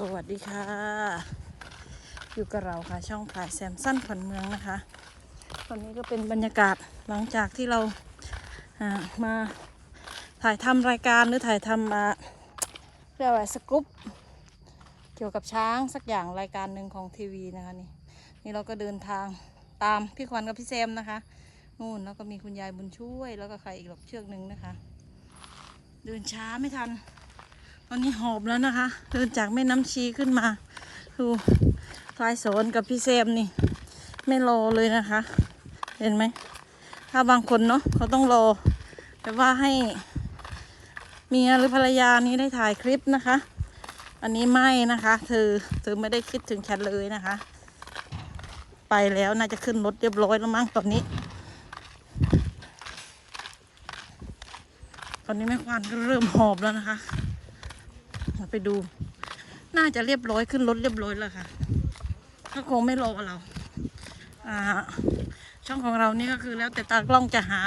สวัสดีค่ะ อยู่กับเราค่ะ ช่องถ่ายแซมสั้นขวัญเมืองนะคะตอนนี้ก็เป็นบรรยากาศหลังจากที่เราามาถ่ายทำรายการหรือถ่ายทำอ่าเรียกว่าอะไรสกู๊ปเกี่ยวกับช้างสักอย่างรายการหนึ่งของทีวีนะคะนี่นี่เราก็เดินทางตามพี่ขวัญกับพี่แซมนะคะนู่นแล้วก็มีคุณยายบุญช่วย แล้วก็ใครอีกหรอกเชือกหนึ่งนะคะ เดินช้าไม่ทัน ตอนนี้หอบแล้วนะคะ เดินจากแม่น้ำชีขึ้นมา ดูพลายสนกับพี่เซมนี่ ไม่รอเลยนะคะ เห็นไหม ถ้าบางคนเนาะเขาต้องรอ แต่ว่าให้เมียหรือภรรยานี้ได้ถ่ายคลิปนะคะ อันนี้ไม่นะคะ เธอเธอไม่ได้คิดถึงฉันเลยนะคะ ไปแล้วน่าจะขึ้นรถเรียบร้อยแล้วมั้งตอนนี้ ตอนนี้แม่ควานก็เริ่มหอบแล้วนะคะ เราไปดู น่าจะเรียบร้อยขึ้นรถเรียบร้อยแล้วค่ะก็คงไม่รอเราอ่าช่องของเรานี่ก็คือแล้วแต่ตากล้องจะหา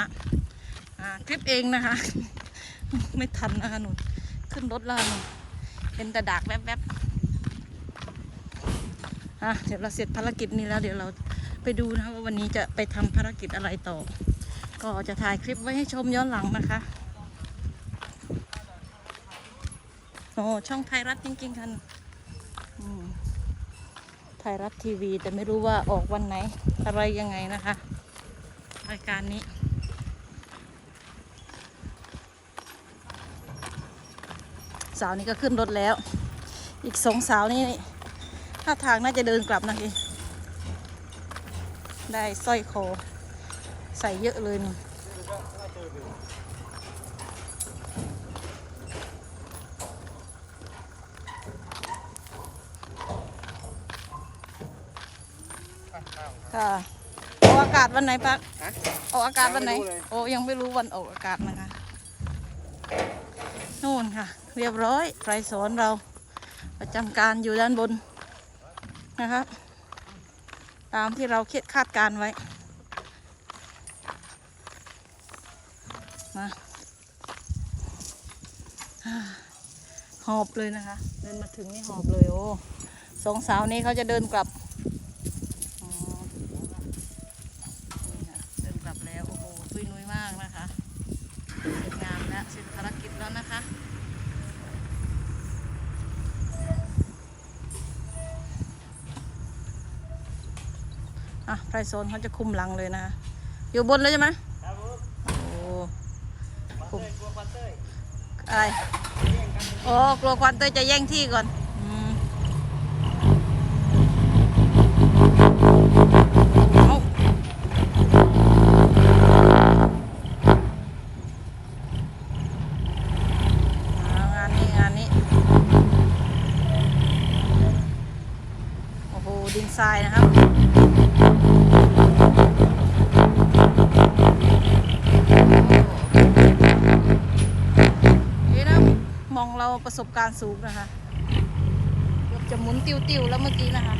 อ่าคลิปเองนะคะ ไม่ทันนะคะหนูขึ้นรถแล้วหนูเห็นแต่ดากแวบๆอะเดี๋ยวเราเสร็จภารกิจนี้แล้ว เดี๋ยวเราไปดูนะคะว่าวันนี้จะไปทำภารกิจอะไรต่อ ก็จะถ่ายคลิปไว้ให้ชมย้อนหลังนะคะ โอ้ ช่องไทยรัฐจริง ๆค่ะไทยรัฐทีวี แต่ไม่รู้ว่าออกวันไหน อะไรยังไงนะคะ รายการนี้สาวนี้ก็ขึ้นรถแล้ว อีกสองสาวนี่ท่าทางน่าจะเดินกลับนะพี่ได้สร้อยคอใส่เยอะเลยนี่ ค่ะออกอากาศวันไหนปักฮะ ออกอากาศวันไหน ยังไม่รู้เลย โอ้ยังไม่รู้วันออกอากาศนะคะ นู่นค่ะ เรียบร้อยไฟสอนเรา ประจำการอยู่ด้านบนนะครับ ตามที่เราคิดคาดการไว้ มาอ่าหอบเลยนะคะ เดินมาถึงนี่หอบเลยโอ้สองสาวนี้เขาจะเดินกลับ อ๋อนี่ค่ะเดินกลับแล้ว โอ้โหตุ ยนุ้ยมากนะคะเสร็จงานแล้วเสร็จภารกิจแล้วนะคะอะไพรโซนเขาจะคุมหลังเลยนะคะอยู่บนเลยใช่ไหมครับผมโอ้ควันเต้ยกลัวควันเต้ยอะไรโอ้กลัวควันเตยจะแย่งที่ก่อน อ้โห ดินทรายนะครับ นี่นะ มองเราประสบการณ์สูงนะคะ เกือบจะหมุนติวๆแล้วเมื่อกี้นะคะ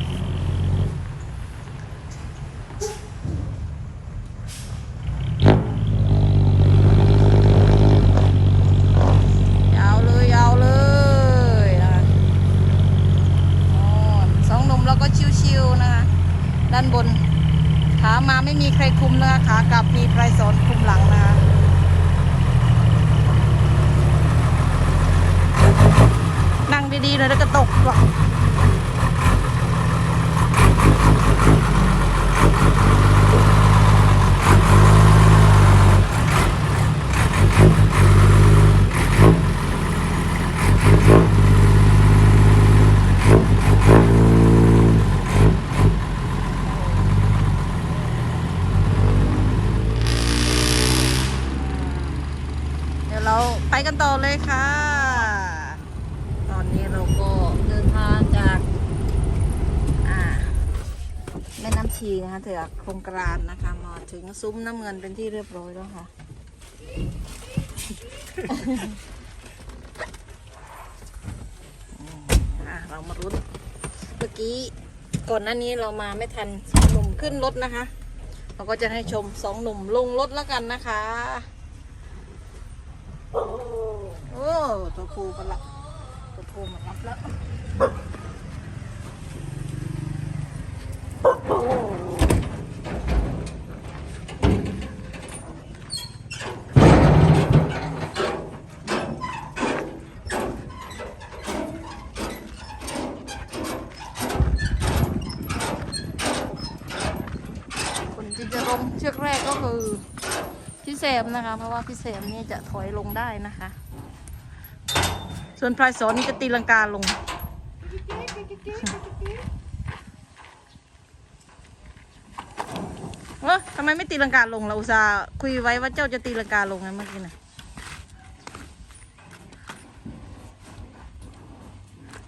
ยาวเลยยาวเลยนะคะอ๋อสองหนุ่มเราก็ชิวๆนะคะ ด้านบน ขามาไม่มีใครคุมนะคะ ขากลับมีใครสอนคุมหลังนะคะ นั่ง ดีๆเลยแล้วก็ตกหรอกเดี๋ยวเราไปกันต่อเลยค่ะ ตอนนี้เราก็เดินทางจาก อ่า แม่น้ำชีนะคะจากโครงกรานนะคะมาถึงซุ้มน้ำเงินเป็นที่เรียบร้อยแล้วค่ะ อะเรามารุ้นเมื่อกี้ก่อนหน้านี้เรามาไม่ทันสองหนุ่มขึ้นรถนะคะ เราก็จะให้ชมสองหนุ่มลงรถแล้วกันนะคะ โอ้ ตัวภูมาละตัวภูมารับแล้ว เสมนะคะ เพราะว่าพี่เสมนี่จะถอยลงได้นะคะ ส่วนพลายสอนนี่จะตีลังกาลง เออทำไมไม่ตีลังกาลงเราอุตส่าห์คุยไว้ว่าเจ้าจะตีลังกาลงไงเมื่อกี้นะ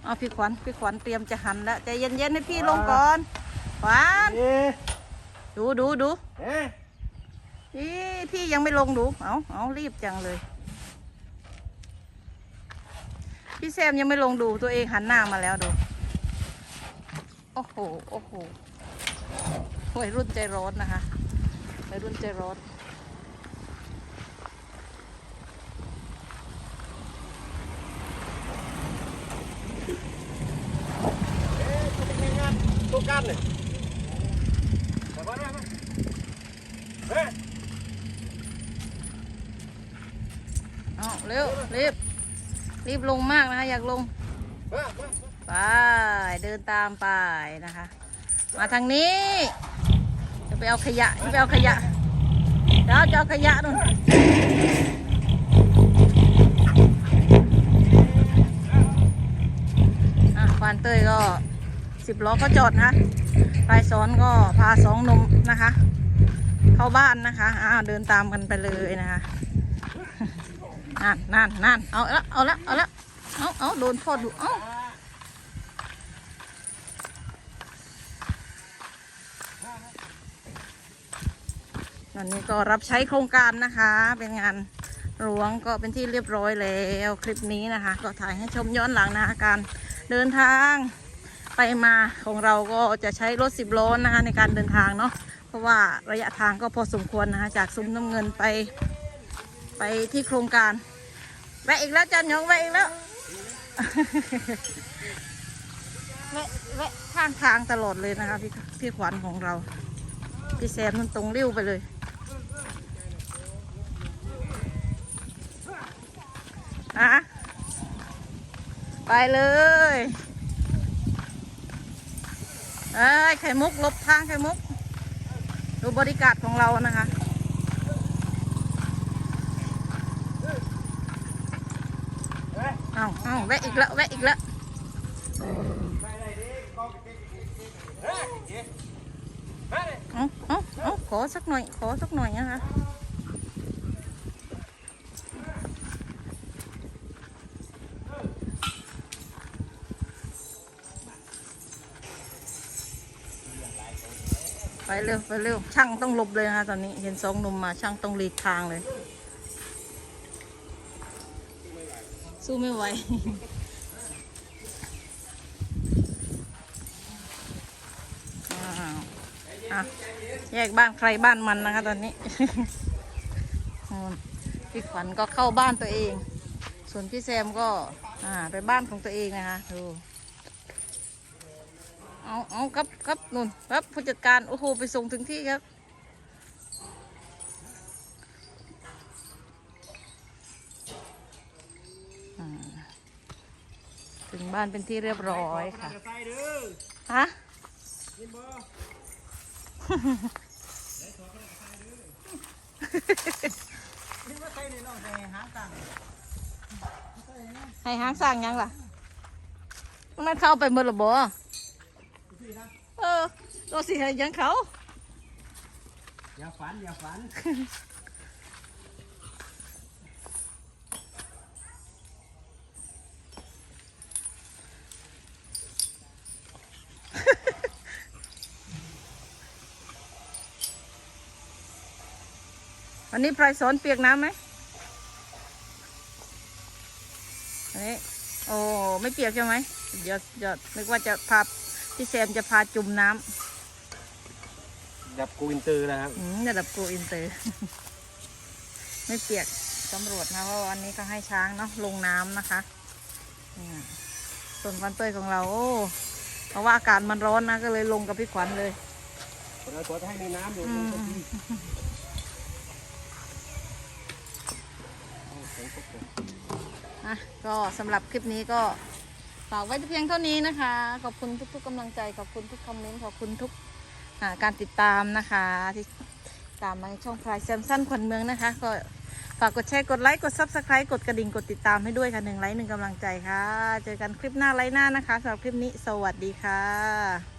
เอาพี่ขวัญพี่ขวัญเตรียมจะหันแล้วใจเย็นๆให้พี่ลงก่อนขวัญ ดูดูดูเอ๊ะอีพี่ยังไม่ลงดู เอาเอารีบจังเลย พี่แซมยังไม่ลงดูตัวเองหันหน้ามาแล้วดู โอ้โห โอ้โหวัยรุ่นใจร้อนนะคะวัยรุ่นใจร้อนจะเป็นงานตัวกันเลยมาก่อนมาเฮ้ย เอาเร็วรีบ รีบลงมากนะคะอยากลง ไป เดินตามไปนะคะ มาทางนี้ จะไปเอาขยะจะไปเอาขยะเดี๋ยวจะเอาขยะนู่นควานเต้ยก็สิบล้อก็จอดนะปลายซ้อนก็พาสองนมนะคะ เข้าบ้านนะคะ อ้าวเดินตามกันไปเลยนะคะ นั่นนั่นนั่นเอาละเอาละเอาละเอาเอาโดนพ่อดดุเอาวันนี้ก็รับใช้โครงการนะคะ เป็นงานหลวงก็เป็นที่เรียบร้อยแล้วคลิปนี้นะคะ ก็ถ่ายให้ชมย้อนหลังนะคะการเดินทางไปมาของเราก็จะใช้รถสิบล้อนะคะในการเดินทางเนาะเพราะว่าระยะทางก็พอสมควรนะคะจากซุ้มน้ำเงินไปไปที่โครงการ แวะอีกแล้วจันยองแวะอีกแล้วแวะแวะข้างทางตลอดเลยนะคะพี่พี่ขวัญของเรา พี่แซมนั่นตรงเลี้ยวไปเลยอะไปเลยเอ้ยไข่มุกหลบทางไข่มุก ดูบริการของเรานะคะ เอาเอาแวะอีกแล้วแวะอีกแล้วไปได้ดิกองเก๊กเฮ้ยเอ๊ะมาเลยเอาเอาเอาขอสักหน่อย ขอสักหน่อยนะคะไปเร็วไปเร็วช่างต้องหลบเลยนะคะตอนนี้เห็นสองหนุ่มมาช่างต้องหลีกทางเลย สู้ไม่ไหวอ้าแยกบ้านใครบ้านมันนะคะตอนนี้ พี่ขวัญก็เข้าบ้านตัวเอง ส่วนพี่แซมก็อ่าไปบ้านของตัวเองนะคะ ดู เอาเอาครับครับนุ่นครับผู้จัดการ โอ้โห ไปส่งถึงที่ครับ ถึงบ้านเป็นที่เรียบร้อยค่ะจะใส่เด้อฮะยินบ่นี่ว่าใส่ในน้องใส่หางตังให้หางสร้างยังล่ะมันเข้าไปเมื่อระบอเออตัวสิให้ยังเขาอย่าฝันอย่าฝัน วันนี้ไพรสอนเปียกน้ำไหมอันนี้โอ้ไม่เปียกใช่ไหมเดี๋ยวเดี๋ยวนึกว่าจะพาพี่แซมจะพาจุ่มน้ำดับกูอินเตอร์แล้วครับอืมระดับโกอินเตอร์ ไม่เปียกตำรวจนะเพราะว่าวันนี้ก็ให้ช้างเนาะลงน้ำนะคะนี่ส่วนควันเต้ยของเราโอ้เพราะว่าอากาศมันร้อนนะก็เลยลงกับพี่ขวัญเลย เราขอจะให้มีน้ำอยู่อืมตรงนี้ อะ ก็สำหรับคลิปนี้ก็ฝากไว้เพียงเท่านี้นะคะ ขอบคุณทุกๆกำลังใจ ขอบคุณทุกคอมเมนต์ ขอบคุณทุกการติดตามนะคะที่ตามมาในช่องพลายแซมสั้นขวัญเมืองนะคะ ก็ฝากกดแชร์กดไลค์กด subscribe กดกระดิ่งกดติดตามให้ด้วยค่ะหนึ่งไลค์หนึ่งกำลังใจค่ะ เจอกันคลิปหน้าไลค์หน้านะคะสำหรับคลิปนี้ สวัสดีค่ะ